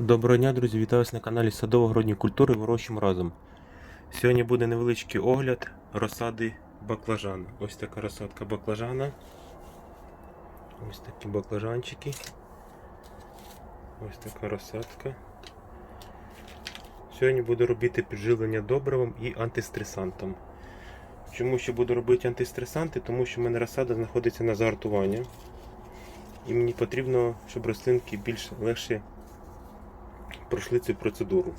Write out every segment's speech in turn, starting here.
Доброго дня, друзі! Вітаю вас на каналі Садово-Городні культури Вирощуємо разом. Сьогодні буде невеличкий огляд розсади баклажана. Ось така розсадка баклажана. Ось такі баклажанчики. Ось така розсадка. Сьогодні буду робити підживлення добривом і антистресантом. Чому ще буду робити антистресанти? Тому що в мене розсада знаходиться на загартування. І мені потрібно, щоб рослинки більш легше пройшли цю процедуру.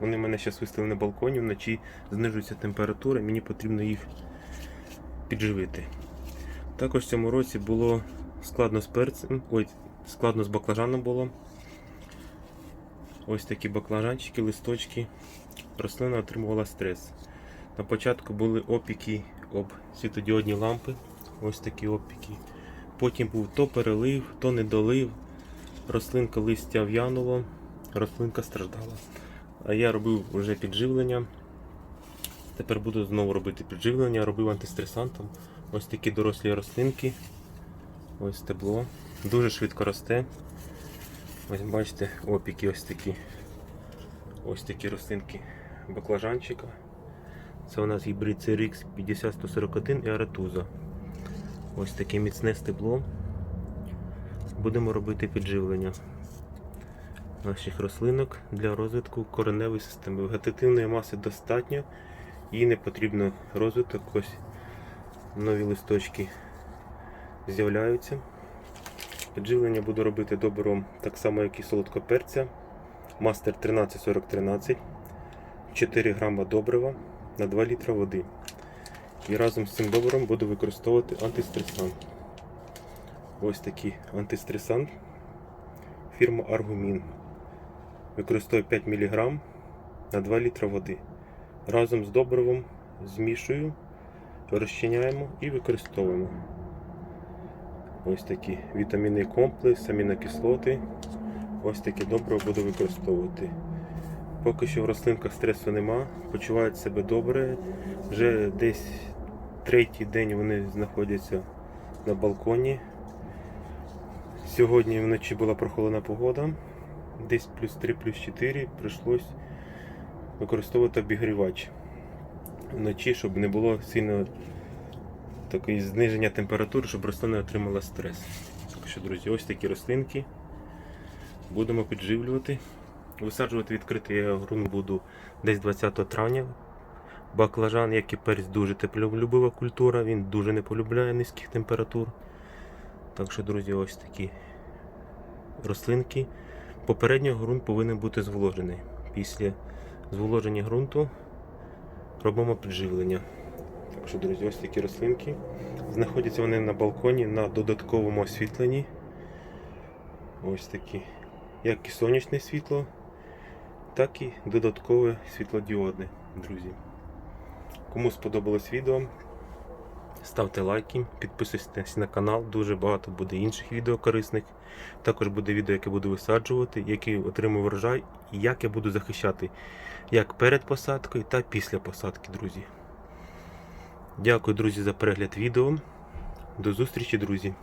Вони мене зараз виставили на балконі, вночі знижується температура, мені потрібно їх підживити. Також в цьому році було складно з перцем, ой, складно з баклажаном було. Ось такі баклажанчики, листочки. Рослина отримувала стрес. На початку були опіки об світодіодні лампи. Ось такі опіки. Потім був то перелив, то недолив. Рослинка листя в'януло рослинка страждала. А я робив вже підживлення. Тепер буду знову робити підживлення, робив антистресантом. Ось такі дорослі рослинки. Ось стебло. Дуже швидко росте. Ось бачите, опіки ось такі. Ось такі рослинки баклажанчика. Це у нас гібрид CRX 50141 і аретуза. Ось таке міцне стебло. Будемо робити підживлення наших рослинок для розвитку кореневої системи. Вегетативної маси достатньо, їй не потрібно розвиток, ось нові листочки з'являються. Підживлення буду робити добром так само, як і солодкоперця. Мастер 134013, 4 грама добрива на 2 літра води. І разом з цим добром буду використовувати антистресант. Ось такий антистресант фірма Аргумін. Використовую 5 мг на 2 літра води. Разом з добривом змішую, розчиняємо і використовуємо. Ось такий вітамінний комплекс, амінокислоти. Ось таке добриво буду використовувати. Поки що в рослинках стресу нема, почувають себе добре. Вже десь третій день вони знаходяться на балконі. Сьогодні вночі була прохолодна погода десь плюс 3, плюс 4 прийшлось використовувати обігрівач вночі, щоб не було сильно такої зниження температури, щоб рослина отримала стрес. Так що, друзі, ось такі рослинки. Будемо підживлювати. Висаджувати відкритий я ґрунт буду десь 20 травня. Баклажан, як і перець, дуже теплолюбива культура, він дуже не полюбляє низьких температур. Так що, друзі, ось такі рослинки. Попередньо ґрунт повинен бути зволожений. Після зволоження ґрунту робимо підживлення. Так що, друзі, ось такі рослинки. Знаходяться вони на балконі на додатковому освітленні. Ось такі. Як і сонячне світло, так і додаткове світлодіодне, друзі. Кому сподобалось відео, ставте лайки, підписуйтесь на канал, дуже багато буде інших відео корисних. Також буде відео, яке буду висаджувати, який отримую врожай, і як я буду захищати як перед посадкою та після посадки, друзі. Дякую, друзі, за перегляд відео. До зустрічі, друзі!